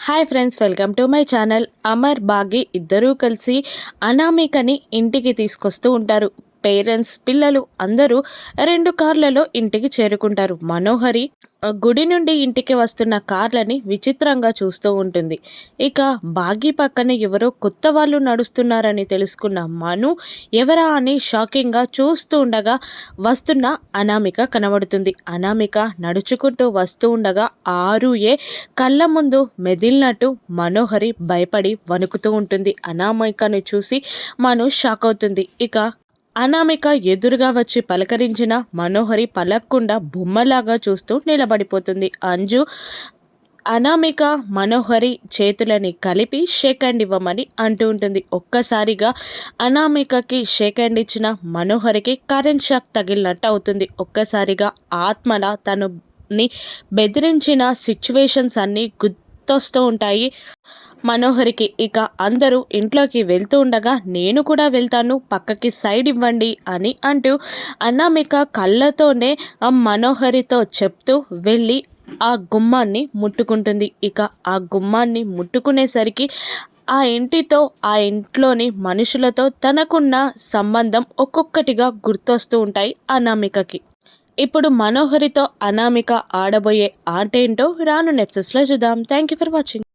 Hi friends welcome to my channel. Amar Bagi ఇద్దరూ కలిసి అనామికని ఇంటికి తీసుకొస్తూ ఉంటారు. పేరెంట్స్ పిల్లలు అందరూ రెండు కార్లలో ఇంటికి చేరుకుంటారు. మనోహరి గుడి నుండి ఇంటికి వస్తున్న కార్లని విచిత్రంగా చూస్తూ ఉంటుంది. ఇక బాగి పక్కన ఎవరో కొత్త వాళ్ళు నడుస్తున్నారని తెలుసుకున్న మను ఎవరా అని షాకింగ్గా చూస్తూ ఉండగా వస్తున్న అనామిక కనబడుతుంది. అనామిక నడుచుకుంటూ వస్తూ ఉండగా ఆరు ఏ కళ్ళ ముందు మెదిలినట్టు మనోహరి భయపడి వణుకుతూ ఉంటుంది. అనామికను చూసి మను షాక్ అవుతుంది. ఇక అనామిక ఎదురుగా వచ్చి పలకరించిన మనోహరి పలక్కుండా బొమ్మలాగా చూస్తూ నిలబడిపోతుంది. అంజు అనామిక మనోహరి చేతులని కలిపి షేక్ హ్యాండ్ ఇవ్వమని అంటూ ఉంటుంది. ఒక్కసారిగా అనామికకి షేక్ హ్యాండ్ ఇచ్చిన మనోహరికి కరెంట్ షాక్ తగిలినట్టు అవుతుంది. ఒక్కసారిగా ఆత్మల తనుని బెదిరించిన సిచ్యువేషన్స్ అన్నీ గుర్తొస్తూ ఉంటాయి. మనోహరికి ఇక అందరూ ఇంట్లోకి వెళ్తూ ఉండగా నేను కూడా వెళ్తాను పక్కకి సైడ్ ఇవ్వండి అని అంటూ అనామిక కళ్ళతోనే ఆ మనోహరితో చెప్తూ వెళ్ళి ఆ గుమ్మాన్ని ముట్టుకుంటుంది. ఇక ఆ గుమ్మాన్ని ముట్టుకునేసరికి ఆ ఇంటితో ఆ ఇంట్లోని మనుషులతో తనకున్న సంబంధం ఒక్కొక్కటిగా గుర్తొస్తూ ఉంటాయి అనామికకి. ఇప్పుడు మనోహరితో అనామిక ఆడబోయే ఆట ఏంటో రాను నెప్సెస్లో చూద్దాం. Thank you for watching